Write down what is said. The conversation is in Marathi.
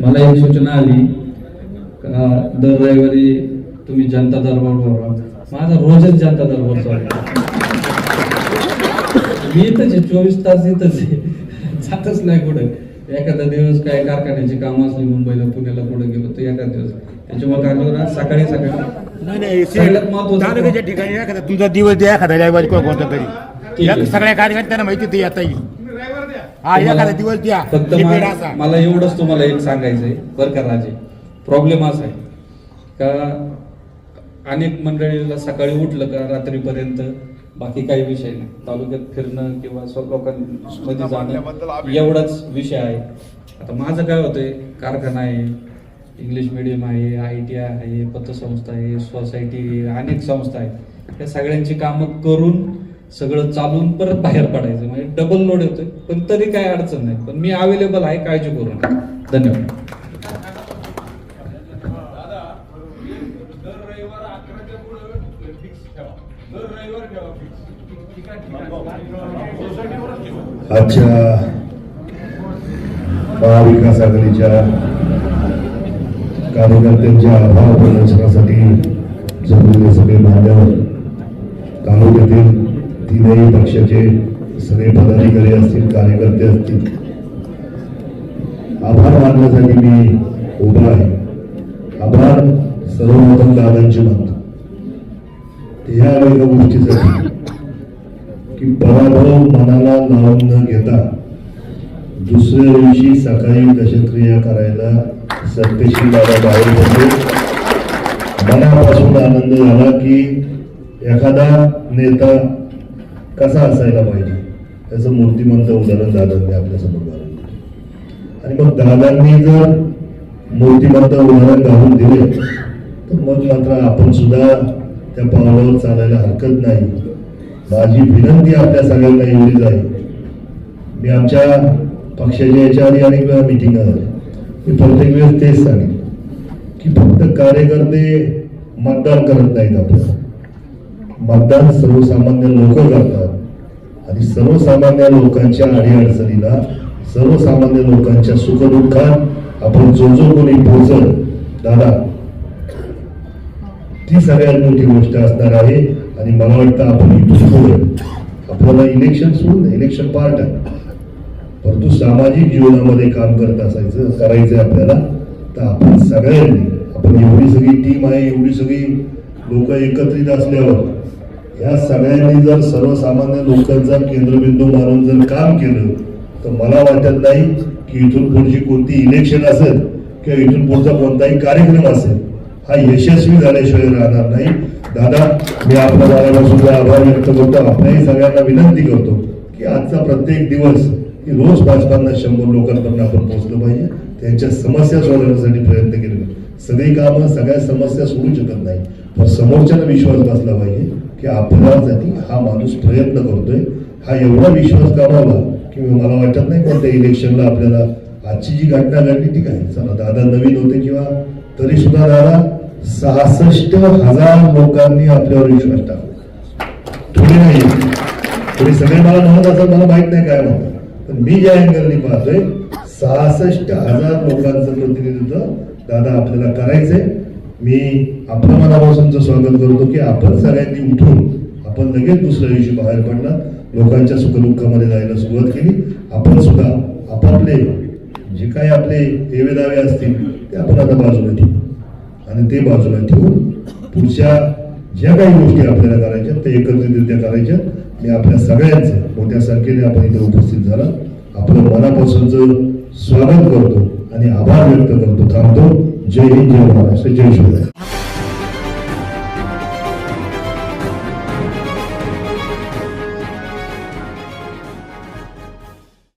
मला एक सूचना आली. का दर रविवारी तुम्ही जनता दरबार भरवा. माझा रोजच जनता दरबार चालू. मी आहे चोवीस तास इथंच आहे. जातच नाही कुठे. एखादा दिवस काय कारखान्याची कामं असली मुंबईला पुण्याला कुठे गेलो तर एखादा दिवस. त्याच्यामुळे काय करतो ना सकाळी सकाळी. नाही नाही सगळ्यात तालुक्याच्या ठिकाणी एखादा तुमचा दिवस द्या एखादा रविवारी कोणता ठीक तरी सगळ्या कार्यकर्त्यांना माहिती ते येता येईल. हा तुम्हाला- एखादा दिवस द्या फक्त मला एवढंच तुम्हाला एक सांगायचंय बरं का राजे? प्रॉब्लेम असा आहे. का अनेक मंडळीला सकाळी उठलं का रात्रीपर्यंत बाकी काही विषय नाही. तालुक्यात फिरणं किंवा स्व लोकांमध्ये जाणं एवढाच विषय आहे. आता माझं काय होतंय कारखाना आहे इंग्लिश मिडियम आहे आय टी आय आहे पतसंस्था आहे सोसायटी आहे अनेक संस्था आहेत. त्या सगळ्यांची कामं करून सगळं चालून परत बाहेर पडायचं. म्हणजे डबल लोड येतोय. पण तरी काय अडचण नाही. पण मी अवेलेबल आहे काळजी करू नका. धन्यवाद. अच्छा आजच्या महाविकास आघाडीच्या कार्यकर्त्यांच्या आभार प्रदर्शनासाठी जमलेले सगळे मान्यवर तालुक्यातील तीनही पक्षाचे सगळे पदाधिकारी असतील कार्यकर्ते असतील. आभार मानण्यासाठी मी उभा आहे. आभार सर्वप्रथम दादांचे मानतो. ह्या एका गोष्टीसाठी की पराभव मनाला लावून न घेता दुसऱ्या दिवशी सकाळी दशक्रिया करायला सत्यशील दादा बाहेर पडले. मनापासून आनंद झाला की एखादा नेता कसा असायला पाहिजे? त्याचं मूर्तिमंत उदाहरण दादांनी आपल्यासमोर घालून आणि मग दादांनी जर मूर्तिमंत उदाहरण घालून दिले तर मग मात्र आपण सुद्धा त्या पावलावर चालायला हरकत नाही. माझी विनंती आपल्या सगळ्यांना एवढीच आहे. मी आमच्या पक्षाच्या याच्या आधी अनेक वेळा मिटिंग झाल्या मी प्रत्येक वेळेस तेच सांगेन की फक्त कार्यकर्ते मतदान करत नाहीत आपल्याला. मतदान सर्वसामान्य लोक करतात. आणि सर्वसामान्य लोकांच्या अडीअडचणीला सर्वसामान्य लोकांच्या सुखदुःखात आपण जो जो कोणी पोचल दादा ती सगळ्यात मोठी गोष्ट असणार आहे. आणि मला वाटतं आपण इथून आपल्याला इलेक्शन सोडून इलेक्शन पार्ट आहे. परंतु सामाजिक जीवनामध्ये काम करत असायचं करायचं आपल्याला. तर आपण सगळ्यांनी आपण एवढी सगळी टीम आहे एवढी सगळी लोक एकत्रित असल्यावर या सगळ्यांनी जर सर्वसामान्य लोकांचा केंद्रबिंदू मानून जर काम केलं तर मला वाटत नाही की इथून पुढची कोणती इलेक्शन असेल किंवा इथून पुढचा कोणताही कार्यक्रम असेल हा यशस्वी झाल्याशिवाय राहणार नाही. दादा मी आपल्या दादापासून आभार व्यक्त करतो. आपल्याही सगळ्यांना विनंती करतो की आजचा प्रत्येक दिवस की रोज भाजपांना शंभर लोकांपर्यंत आपण पोहोचलं पाहिजे. त्यांच्या समस्या सोडवण्यासाठी प्रयत्न केले सगळी कामं सगळ्या समस्या सोडू शकत नाही. पण समोरच्याला विश्वास बसला पाहिजे. की आपल्यासाठी हा माणूस प्रयत्न करतोय. हा एवढा विश्वास गमावला की मला वाटत नाही कोणत्या इलेक्शनला आपल्याला आजची जी घटना घडली ती काय? चला दादा नवीन होते किंवा तरी सुद्धा दादा सहासष्ट हजार लोकांनी आपल्यावर विश्वास टाकला. थोडी नाही तुम्ही सगळे मला म्हणत असतात मला माहीत नाही काय म्हणतात. पण मी ज्या अँगलने पाहतोय सहासष्ट हजार लोकांचं प्रतिनिधित्व दादा आपल्याला करायचंय. मी आपल्या मनापासूनचं स्वागत करतो की आपण सगळ्यांनी उठून आपण लगेच दुसऱ्या दिवशी बाहेर पडला लोकांच्या सुखदुःखामध्ये जायला सुरुवात केली. आपण सुद्धा आपापले जे काही आपले हेवे दावे असतील ते आपण आता बाजूला ठेवू. आणि ते बाजूला ठेवून पुढच्या ज्या काही गोष्टी आपल्याला करायच्या त्या एकत्रितरित्या करायच्या मी आपल्या सगळ्यांचं मोठ्या संख्येने आपण इथे उपस्थित झाला. आपलं मनापासूनचं स्वागत करतो आणि आभार व्यक्त करतो. थांबतो. जय हिंद जय महाराष्ट्र जय शिवराय